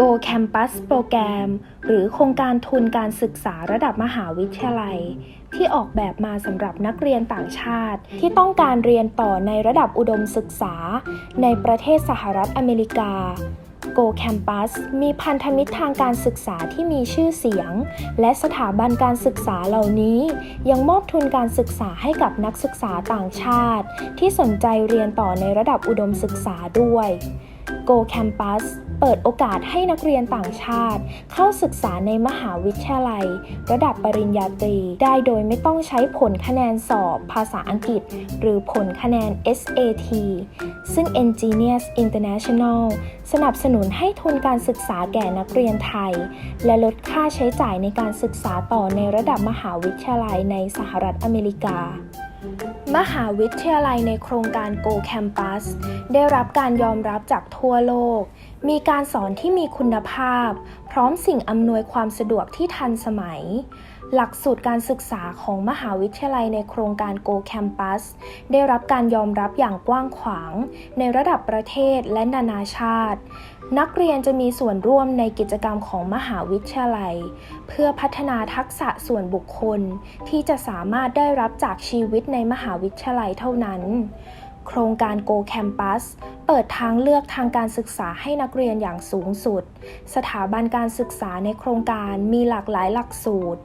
Go Campus โปรแกรม หรือโครงการทุนการศึกษาระดับมหาวิทยาลัย ที่ออกแบบมาสำหรับนักเรียนต่างชาติ ที่ต้องการเรียนต่อในระดับอุดมศึกษา ในประเทศสหรัฐอเมริกา Go Campus มีพันธมิตรทางการศึกษาที่มีชื่อเสียง และสถาบันการศึกษาเหล่านี้ ยังมอบทุนการศึกษาให้กับนักศึกษาต่างชาติ ที่สนใจเรียนต่อในระดับอุดมศึกษาด้วย Go Campus เปิดโอกาสให้นักเรียนต่างชาติ เข้าศึกษาในมหาวิทยาลัย ระดับปริญญาตรี ได้โดยไม่ต้องใช้ผลคะแนนสอบภาษาอังกฤษ หรือผลคะแนน SAT ซึ่ง Engineers International สนับสนุนให้ทุนการศึกษาแก่นักเรียนไทย และลดค่าใช้จ่ายในการศึกษาต่อในระดับมหาวิทยาลัยในสหรัฐอเมริกา มหาวิทยาลัยในโครงการ Go Campus ได้รับการยอมรับจากทั่วโลก มีการสอนที่มีคุณภาพ พร้อมสิ่งอำนวยความสะดวกที่ทันสมัย หลักสูตรการศึกษาของมหาวิทยาลัยในโครงการ Go Campus ได้รับการยอมรับอย่างกว้างขวาง ในระดับประเทศและนานาชาติ นักเรียนจะมีส่วนร่วมในกิจกรรมของมหาวิทยาลัย เพื่อพัฒนาทักษะส่วนบุคคล ที่จะสามารถได้รับจากชีวิตในมหาวิทยาลัยเท่านั้นโครงการ Go Campus เปิดทางเลือกทางการศึกษาให้นักเรียนอย่างสูงสุด สถาบันการศึกษาในโครงการมีหลากหลายหลักสูตร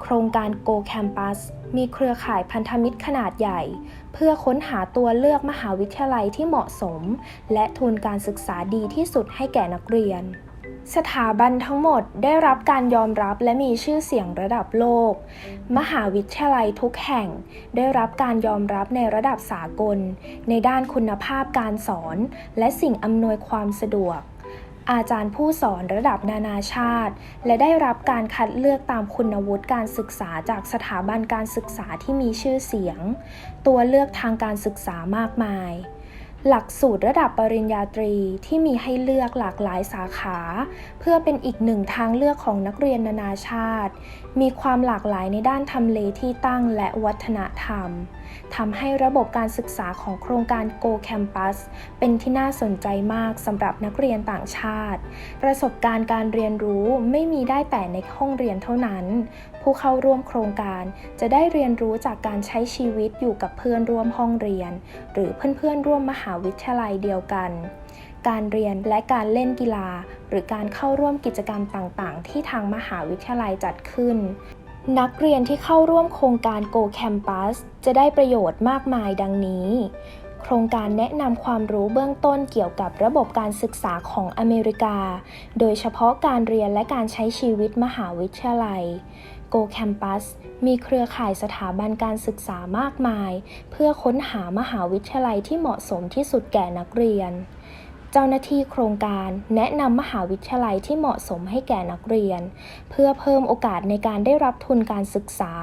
โครงการ Go Campus มีเครือข่ายพันธมิตรขนาดใหญ่ เพื่อค้นหาตัวเลือกมหาวิทยาลัยที่เหมาะสม และทุนการศึกษาดีที่สุดให้แก่นักเรียน สถาบันทั้งหมดได้รับการยอมรับและมีชื่อเสียงระดับโลก มหาวิทยาลัยทุกแห่ง ได้รับการยอมรับในระดับสากล ในด้านคุณภาพการสอน และสิ่งอำนวยความสะดวก อาจารย์ผู้สอนระดับนานาชาติ และได้รับการคัดเลือกตามคุณวุฒิการศึกษาจากสถาบันการศึกษาที่มีชื่อเสียง ตัวเลือกทางการศึกษามากมาย หลักสูตรระดับปริญญาตรีที่มีให้เลือกหลากหลายสาขา เพื่อเป็นอีกหนึ่งทางเลือกของนักเรียนนานาชาติ มีความหลากหลายในด้านทำเลที่ตั้งและวัฒนธรรมทำให้ระบบการศึกษาของโครงการ Go Campus เป็นที่น่าสนใจมากสำหรับนักเรียนต่างชาติ ประสบการณ์การเรียนรู้ไม่มีได้แต่ในห้องเรียนเท่านั้น ผู้เข้าร่วมโครงการจะได้เรียนรู้จากการใช้ชีวิตอยู่กับเพื่อนร่วมห้องเรียน หรือเพื่อนๆร่วมมหาาวิทยาลัยเดียวกัน การเรียนและการเล่นกีฬา หรือการเข้าร่วมกิจกรรมต่างๆ ที่ทางมหาวิทยาลัยจัดขึ้น นักเรียนที่เข้าร่วมโครงการ Go Campus จะได้ประโยชน์มากมายดังนี้ โครงการแนะนำความรู้เบื้องต้นเกี่ยวกับระบบการศึกษาของอเมริกา โดยเฉพาะการเรียนและการใช้ชีวิตมหาวิทยาลัย Go Campus มีเครือข่ายสถาบันการศึกษามากมาย เพื่อค้นหามหาวิทยาลัยที่เหมาะสมที่สุดแก่นักเรียน เจ้าหน้าที่โครงการแนะนำมหาวิทยาลัยที่เหมาะสมให้แก่นักเรียน เพื่อเพิ่มโอกาสในการได้รับทุนการศึกษา